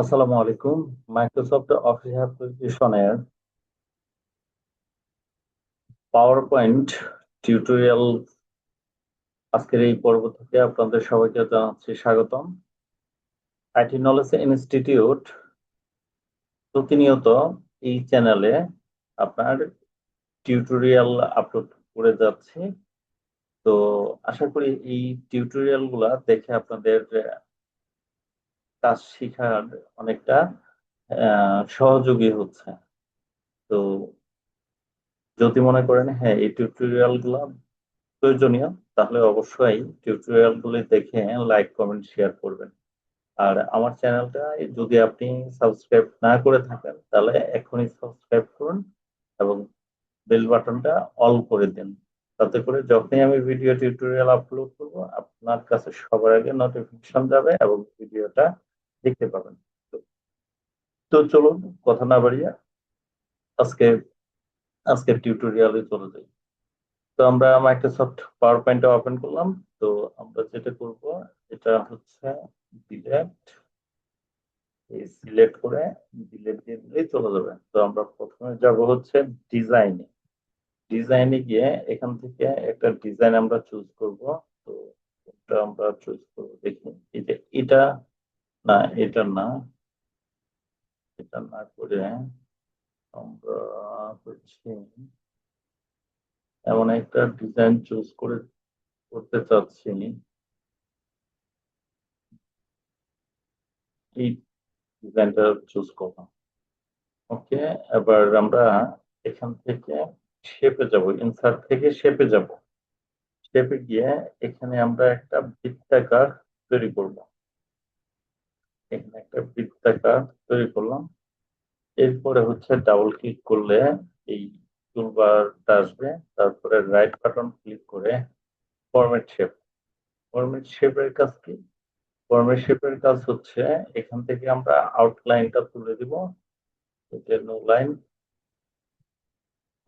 আসসালামু আলাইকুম। Microsoft office অ্যাপ্লিকেশনের পাওয়ার পয়েন্ট টিউটোরিয়াল আজকের এই পর্ব থেকে আপনাদের সবাইকে জানাচ্ছি স্বাগতম। আইটি নলেজ ইনস্টিটিউট প্রতিনিয়ত এই চ্যানেলে আপনার টিউটোরিয়াল আপলোড করে যাচ্ছে। তো আশা করি এই টিউটোরিয়ালগুলা দেখে আপনাদের কাজ শেখার অনেকটা সহযোগী হচ্ছে। তো যদি মনে করেন হ্যাঁ এই টিউটোরিয়ালগুলো প্রয়োজনীয়, তাহলে অবশ্যই টিউটোরিয়াল গুলি দেখে লাইক কমেন্ট শেয়ার করবেন। আর আমার চ্যানেলটা যদি আপনি সাবস্ক্রাইব না করে থাকেন, তাহলে এখনই সাবস্ক্রাইব করুন এবং বেল বাটনটা অল করে দিন। তাতে করে যখনই আমি ভিডিও টিউটোরিয়াল আপলোড করব, আপনার কাছে সবার আগে নোটিফিকেশন যাবে এবং ভিডিওটা দেখতে পাবেন। তো চলুন, কথা না বাড়িয়ে আজকে আজকে টিউটোরিয়ালে চলে যাই। তো আমরা মাইক্রোসফট পাওয়ার পয়েন্টটা ওপেন করলাম। তো আমরা যেটা করব, এটা হচ্ছে ডিলেট এই সিলেক্ট করে ডিলেট দিয়ে দিলেই চলে যাবে। তো আমরা প্রথমে যাব হচ্ছে ডিজাইনে ডিজাইনে গিয়ে এখান থেকে একটা ডিজাইন আমরা চুজ করব। তো আমরা চুজ করব। দেখি, এই যে এটা না, এটা না। এটা না করে আমরা হচ্ছে এমন একটা ডিজাইন চুজ করে করতে চাচ্ছি। এই ডিজাইনটা চুজ করব ওকে এবার আমরা এখান থেকে শেপে যাব ইনসার্ট থেকে শেপে যাব। শেপে গিয়ে এখানে আমরা একটা বৃত্তাকার তৈরি করব। এখানে একটা বৃত্তাকার তৈরি করলাম। এরপরে হচ্ছে ডাবল ক্লিক করলে এই টুলবারটা আসবে। তারপরে রাইট বাটন ক্লিক করে ফরম্যাট শেপ ফরম্যাট শেপের কাজ কি? ফরম্যাট শেপের কাজ হচ্ছে এখান থেকে আমরা আউটলাইনটা তুলে দিব। নো লাইন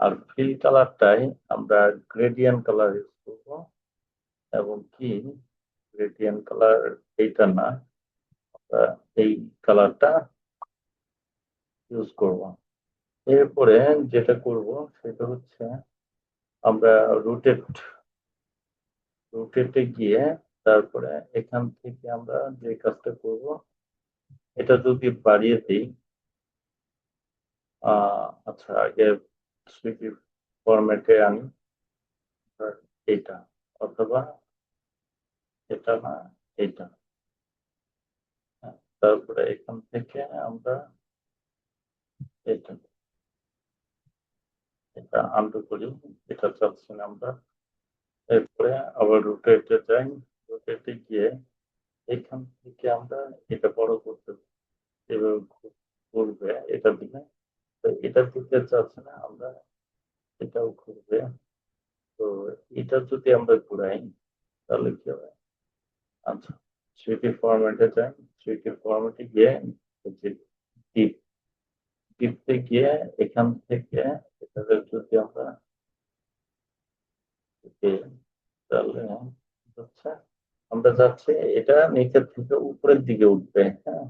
আর ফিল কালারটাই আমরা গ্রেডিয়েন্ট কালার ইউজ করব। এবং কি? গ্রেডিয়েন্ট কালার এইটা না এই কালারটা ইউজ করব। এরপরে যেটা করব সেটা হচ্ছে আমরা রুটেট রুটেটে গিয়ে তারপরে এখান থেকে আমরা যে কাজটা করব এটা যদি বাড়িয়ে দিই আচ্ছা আগে সুইফি ফরম্যাটে আনি এইটা অথবা এটা না হ্যাঁ, তারপরে এখান থেকে আমরা এটা এটা আনডু করি এটা চাচ্ছি না আমরা এরপরে আবার রোটেটে যাই রোটেটে গিয়ে এখান থেকে আমরা এটা বড় করতে এভাবে ঘুরবে এটা দিলে তো এটা দিতে চাচ্ছি না আমরা এটাও ঘুরবে তো এটা যদি আমরা ঘুরাই তাহলে কি হবে আচ্ছা সুইটি ফরম্যাটে যাই সুইটি ফরম্যাটে গিয়ে টিপ টিপতে গিয়ে এখান থেকে এটাকে যদি আমরা তাহলে আচ্ছা আমরা যাচ্ছি, এটা নিচের থেকে উপরের দিকে উঠবে হ্যাঁ?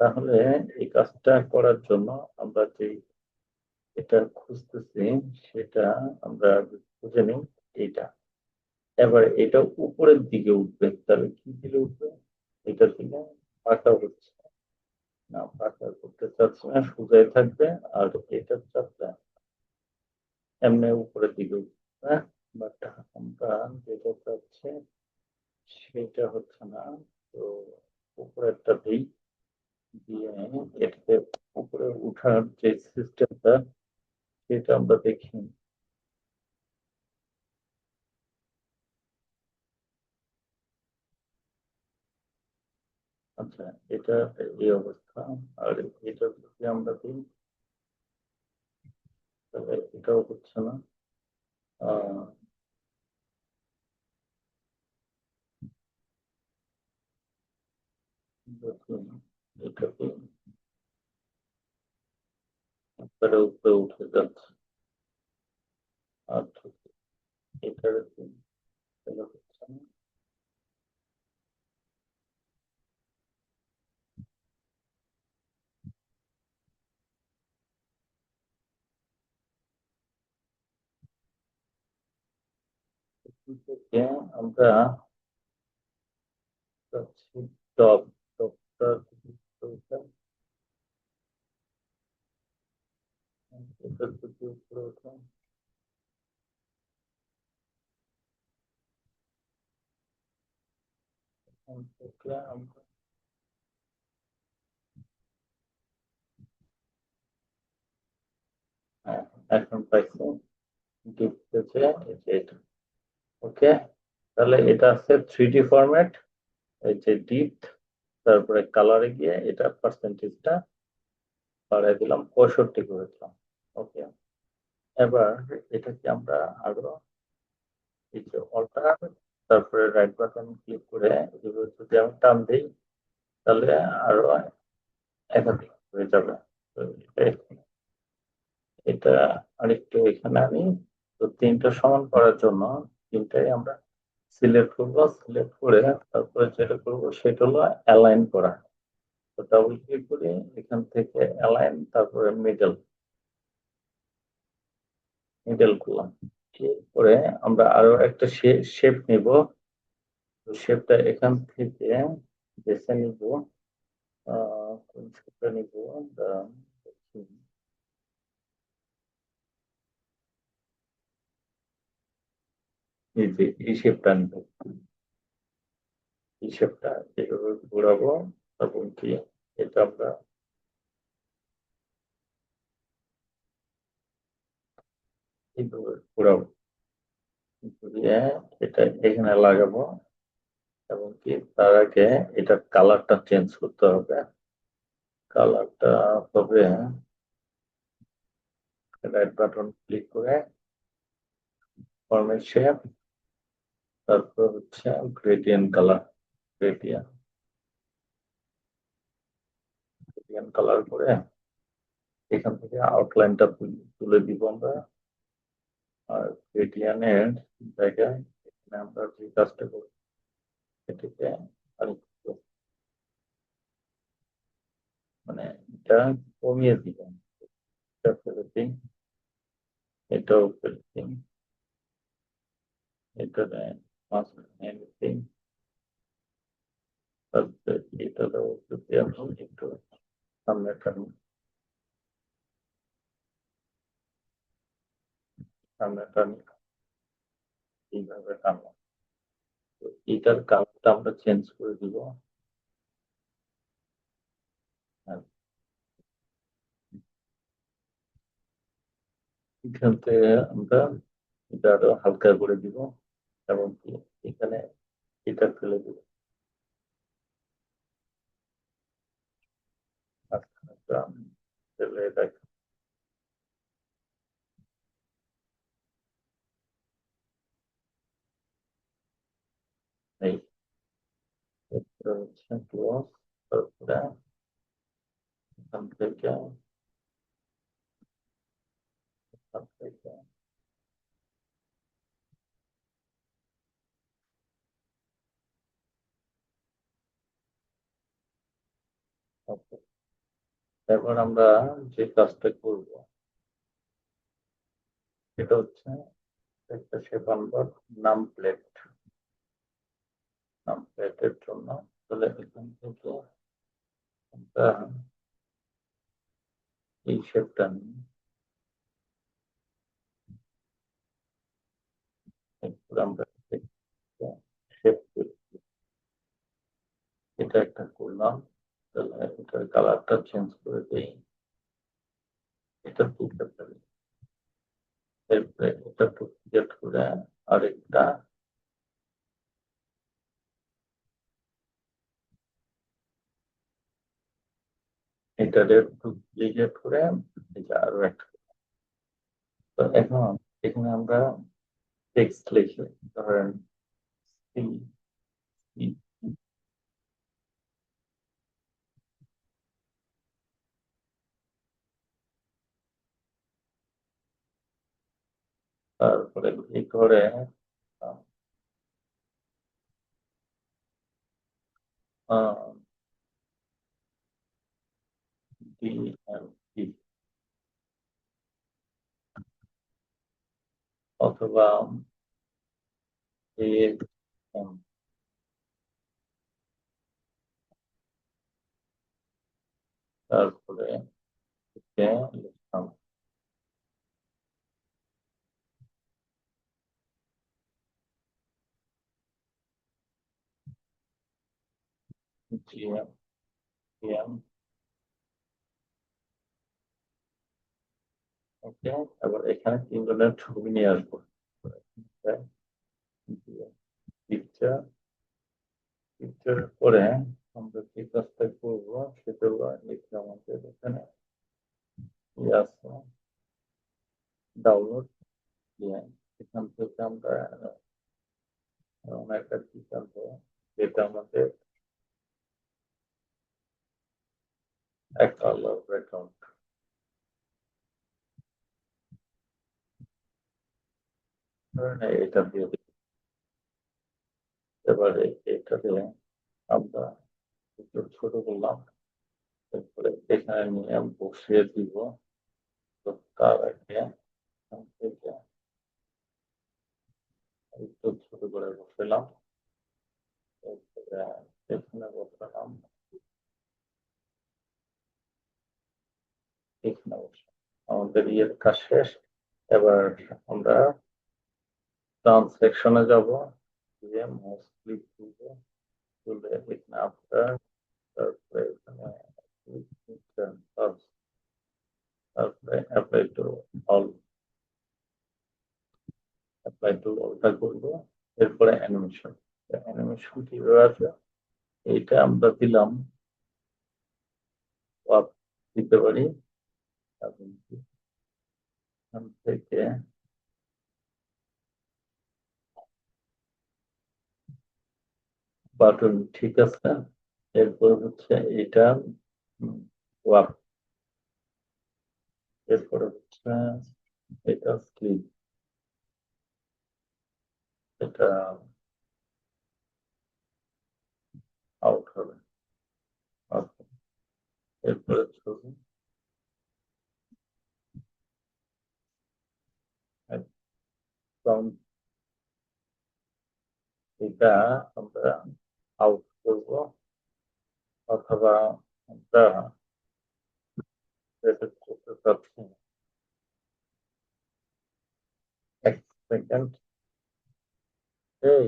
তাহলে এই কাজটা করার জন্য আমরা যে এটা খুঁজতেছি, সেটা আমরা খুঁজে নিই এইটা। এবার এটা উপরের দিকে উঠবে, তাহলে কি দিকে উঠবে? এটা থেকে পাকা হচ্ছে না পাকা করতে চাচ্ছে না সোজাই থাকবে আর এটা চাপটা এমনি উপরের দিকে উঠবে। বাট আমরা যেটা চাচ্ছে সেটা হচ্ছে না, তো উপরেরটা দিই দিয়ে এটাকে উপরে উঠার যে সিস্টেমটা সেটা আমরা দেখি। আচ্ছা এটা এই অবস্থা। আর এটা যদি আমরা দিই তাহলে এটাও হচ্ছে না। এটাকে উপরে উপরে উঠে যাচ্ছে। আচ্ছা এটার হচ্ছে না থেকে আমরা যাচ্ছি টপ টপটা এটার প্রতি উপরে উঠলাম এখান থেকে আমরা হ্যাঁ, এখন পাইছি গিফট হচ্ছে এটা ওকে? তাহলে এটা আছে থ্রি ডি ফরম্যাট এই যে ডিপ তারপরে কালারে গিয়ে এটা পার্সেন্টেজটা বাড়াই দিলাম, পঁয়ষট্টি করে দিলাম, ওকে? এবার এটা কি আমরা আরও যে অল্টার তারপরে রাইট বাটন ক্লিক করে যদি আমি টান দিই, তাহলে আরও একাধিক হয়ে যাবে। এটা আরেকটু এখানে আমি তো তিনটা সমান করার জন্য তিনটাই আমরা সিলেক্ট করব সিলেক্ট করে তারপরে যেটা করব সেটা হলো অ্যালাইন করা। তো ডাবল ক্লিক করে, এখান থেকে অ্যালাইন তারপরে মিডল মিডল করলাম। এরপরে আমরা আরও একটা শেপ নিব। তো শেপটা এখান থেকে বেছে নিব। কোন শেপটা নিব দাঁড়ান, দেখি। এই যে এই শেপটা নিব এই এভাবে ঘোরাবো এবং কি এটা আমরা এইভাবে ঘোরাবো। ঘুরিয়ে এটা এখানে লাগাবো এবং কি তার আগে এটার কালারটা চেঞ্জ করতে হবে। কালারটা হবে রাইট বাটন ক্লিক করে ফরমেট শেপ তারপর হচ্ছে gradient colour gradient gradient colour করে এখান থেকে আউটলাইনটা তুলে দিব আমরা। আর গ্রেডিয়েন্টের জায়গায় এখানে আমরা যে কাজটা করি এটাকে মানে এটা কমিয়ে দিবেন এটা ফেলে এটাও ফেলে এটা মাঝখানে দিন তারপরে এটা দাও যদি আমি একটু সামনে টানি সামনে টানি এইভাবে টানলাম তো এটার কালারটা আমরা চেঞ্জ করে দিব এখান থেকে আমরা এটা আরও হালকা করে দিব এবং কি এখানে এটা ফেলে দিব মাঝখানেটা ফেলে রাখি এই এটা হচ্ছে ক্লোজ তারপরে এখান থেকে এখান থেকে Okay. এবার আমরা যে কাজটা করব, সেটা হচ্ছে একটা শেপ আনব নাম প্লেট নাম প্লেটের জন্য তাহলে এখান থেকে আমরা এই শেপটা নিই। আমরা শেপ এটা একটা করলাম। তাহলে কালারটা চেঞ্জ করে দেই এটা তুলতে পারি এরপরে এটা ডুপ্লিকেট করে আরেকটা এটারে ডুপ্লিকেট করে এটা আরও একটা তো এখন এখানে আমরা টেক্সট লিখে ধরেন সি তারপরে করে। অথবা তারপরে জিএম জিএম ওকে এবার এখানে তিনজনের ছবি নিয়ে আসব। পিকচার পিকচারের পরে আমরা যে কাজটা করব সেটা লিখে আমাদের এখানে আছে ডাউনলোড এখান থেকে আমরা একটা কি যেটা আমাদের একটা আলাদা এটা দিয়ে। এবারে এটা দিয়ে আমরা একটু ছোট করলাম। তারপরে এখানে নিয়ে বসিয়ে দিব। তো তার আগে একটু ছোট করে বসালাম। এখানে বসালাম। এখানে আমাদের ইয়ের কাজ শেষ। এবার আমরা ট্রান্সেকশনে যাব, গিয়ে মাউস ক্লিক করব, তুলে এখানে আপনার তারপরে এখানে তারপরে apply to all apply to অলটা করব, এরপরে অ্যানিমেশন অ্যানিমেশন কীভাবে আছে এইটা আমরা দিলাম। দিতে পারি। থেকে বাটন ঠিক আছে? এরপর হচ্ছে এটা ওয়াপ এরপরে হচ্ছে এটা স্লিপ এটা আউট হবে। আচ্ছা। এরপরে ছবি। সাউন্ড এটা আমরা আউট করব অথবা আমরা করতে চাচ্ছি। এক সেকেন্ড এই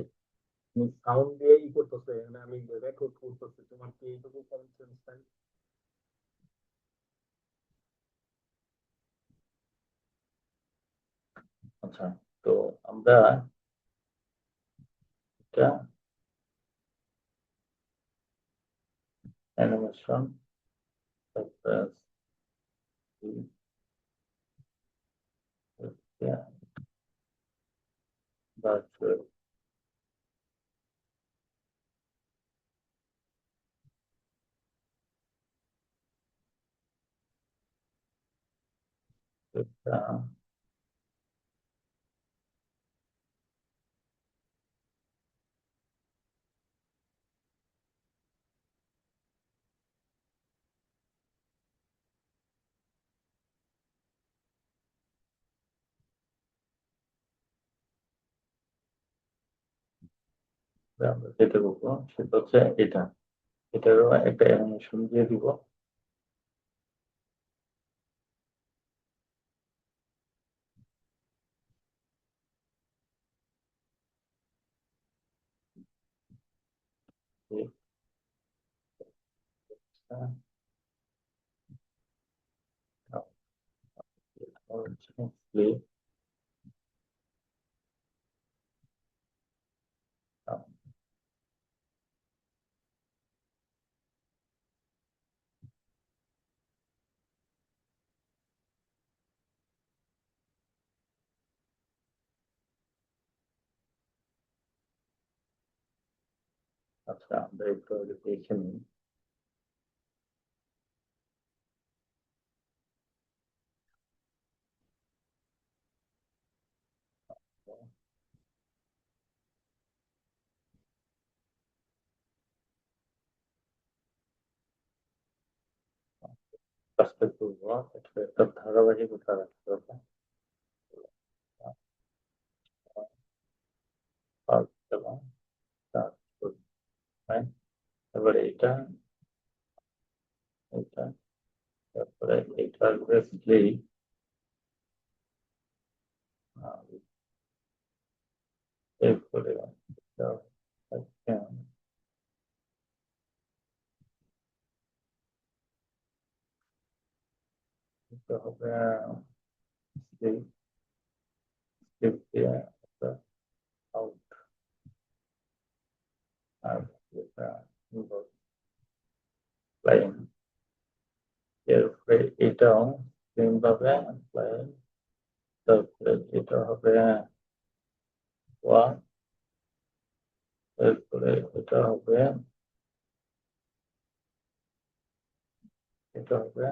সাউন্ড দিয়ে ই করতেছে মানে আমি রেকর্ড করতেছি। তোমার কি এইটুকু কমন সেন্স আচ্ছা। তো আমরা এটা অ্যানিমেশন তারপরে ভার্চুয়াল এটা আমরা যেটা সেটা হচ্ছে এটা। এটারও একটা অ্যানিমেশন দিয়ে দিব। আচ্ছা আমরা একটু আগে দেখে নিই কাজটা করব এটা একটা ধারাবাহিকতা রাখতে হবে আর এবং তারপর right? এবারে এটা এটা তারপরে এটা আসবে স্লিপ এরপরে এটা হচ্ছে এটা হবে স্লিপ স্লিপ দিয়ে একটা আউট আর এটা লাইন এরপরে এটাও সেম ভাবে লাইন তারপরে এটা হবে ওয়ান এরপরে এটা হবে এটা হবে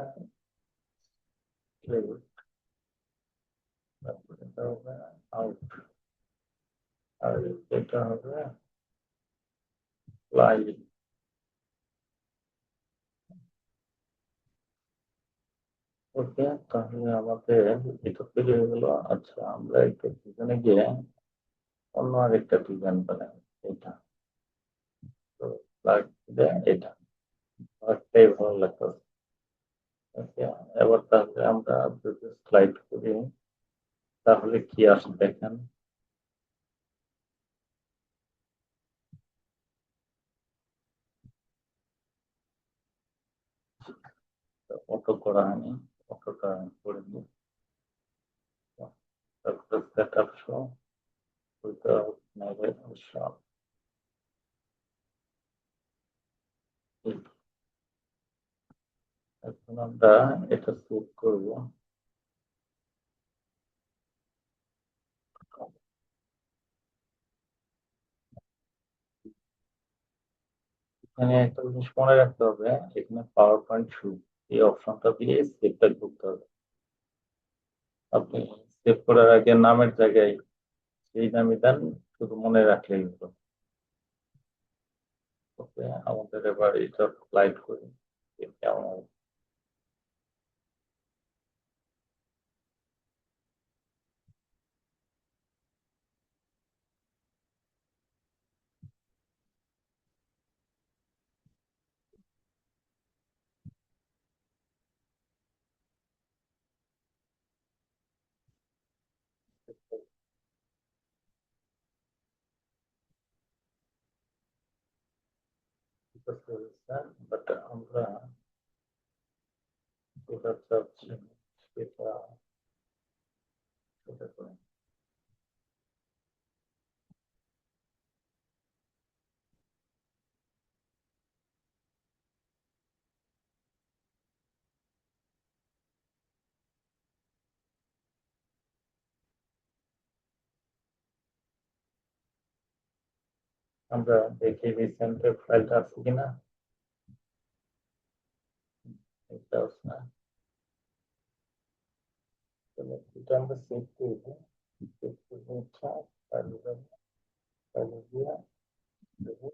left, তারপরে এটা হবে আউট আর লাইন ওকে তাহলে আমাদের এটা তৈরি হয়ে গেল আচ্ছা আমরা একটা ডিজাইনে গিয়ে অন্য আরেকটা ডিজাইন বানাই। এটা। তো এটা। একটাই ভালো লাগতো। এবার তাহলে আমরা যদি স্লাইড করি। তাহলে কি আসে দেখেন। Set up show without shop. এখন আমরা এটা সেভ করব। এখানে একটা জিনিস মনে রাখতে হবে, এখানে পাওয়ার পয়েন্ট শু এই অপশনটা দিয়ে সেভটা করতে হবে। আপনি সেভ করার আগে নামের জায়গায় সেই নামই দেন শুধু মনে রাখলেই হলো। ওকে আমাদের এবার এটা লাইট করি। কেমন বাট আমরা যেটা চাচ্ছি সেটা সেটা আমরা দেখি রিসেন্টের ফাইলটা আছে কিনা। এটা আছে না। তাহলে এটা আমরা সেভ করব সেভ করব হচ্ছে ফাইলে যাব। ফাইলে গিয়ে দেবো।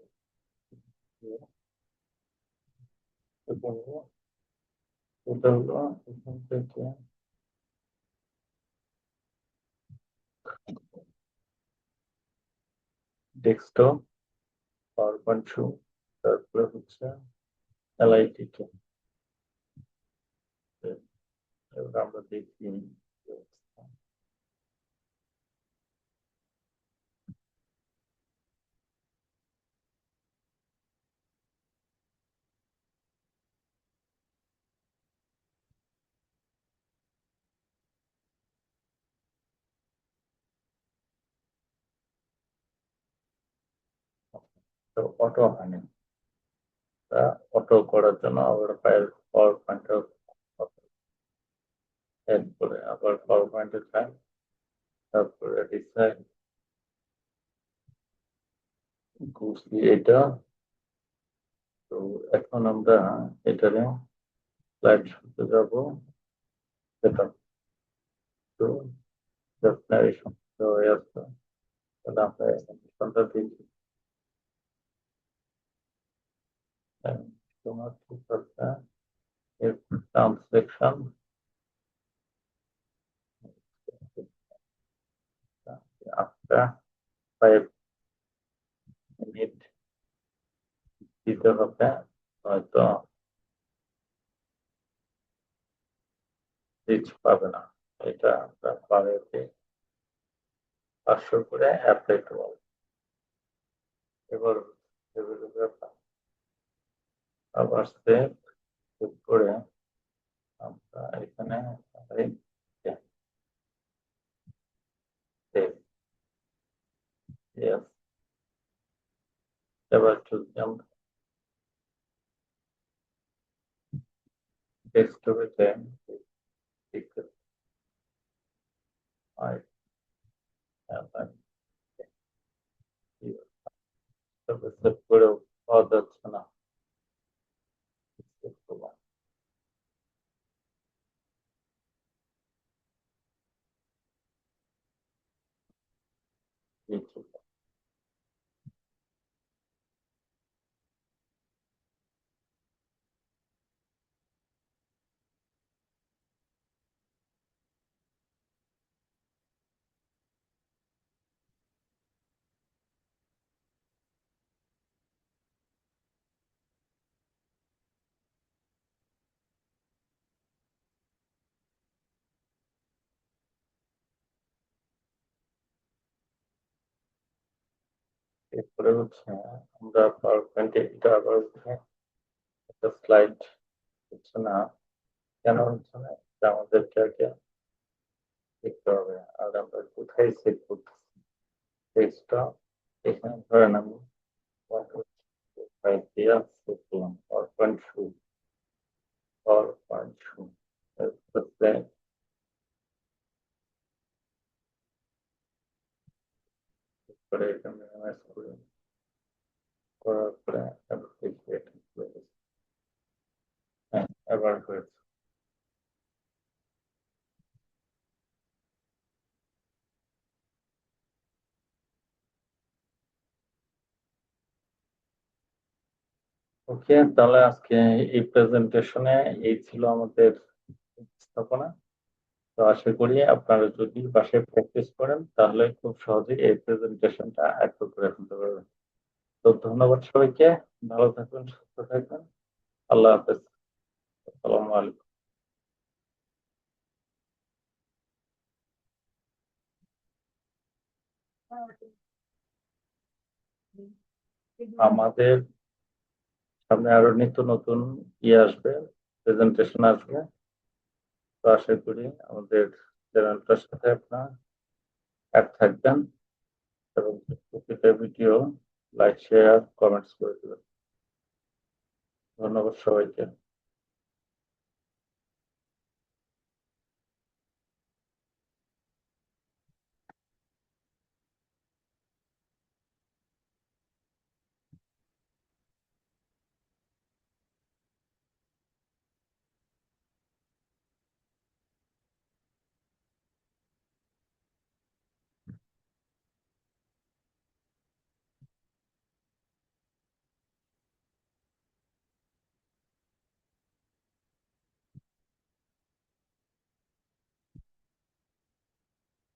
দিয়ে এটা হলো এটা হলো এখান থেকে। ডেস্কটপ পাওয়ার পয়েন্ট তারপরে হচ্ছে এলআইটি এবার আমরা দেখি তো অটো হয়নি তা অটো করার জন্য আবার ফাইল পাওয়ার পয়েন্টে এড করে আবার পাওয়ার পয়েন্টে যাই তারপরে ডিসাইড ঘুষি এটা। তো এখন আমরা এটারে স্লাইড শুতে যাব। সেটা। তো ডেসটিনেশন তো হয়ে আসছে তাহলে আমরা অ্যানিমেশনটা দেখি। তোমার ঠিক আছে এর ট্রান্সলেকশন আচ্ছা ফাইভ মিনিট দিতে হবে হয়তো রিচ পাবে না এটা আমরা বাড়িতে পাঁচশো করে অ্যাপ্লাই করব এবার আবার সেভ ক্লিক করে আমরা এখানে save yes এবার চুজ jump ডেস্কটপে ঠিক হয় আবার তবে সেভ করেও পাওয়া যাচ্ছে না Save করলাম। এই ঠিক আছে। এরপরে হচ্ছে আমরা পাওয়ার পয়েন্টে এটা আবার হচ্ছে একটা স্লাইড হচ্ছে না কেন হচ্ছে না এটা আমাদেরকে আগে দেখতে হবে আর আমরা কোথায় সেভ করতেছি টেক্সটটা এখানে ধরেন আমি ফাইভ দিয়া সেভ করলাম পাওয়ার পয়েন্ট শু পাওয়ার পয়েন্ট শু করে করে করার পরে হ্যাঁ এবার হয়েছে ওকে তাহলে আজকে এই প্রেজেন্টেশনে এই ছিল আমাদের স্থাপনা তো আশা করি আপনারা যদি বাসায় প্র্যাকটিস করেন, তাহলে খুব সহজেই এই প্রেজেন্টেশনটা আয়ত্ত করে ফেলতে পারবেন। তো ধন্যবাদ সবাইকে। ভালো থাকবেন সুস্থ থাকবেন আল্লাহ হাফেজ। আসসালামু আলাইকুম। আমাদের সামনে আরও নিত্য নতুন ইয়ে আসবে প্রেজেন্টেশন আসবে। তো আশা করি আমাদের চ্যানেলটার সাথে আপনার অ্যাড থাকবেন এবং প্রতিটা ভিডিও লাইক, শেয়ার, কমেন্টস করে দেবেন। ধন্যবাদ সবাইকে।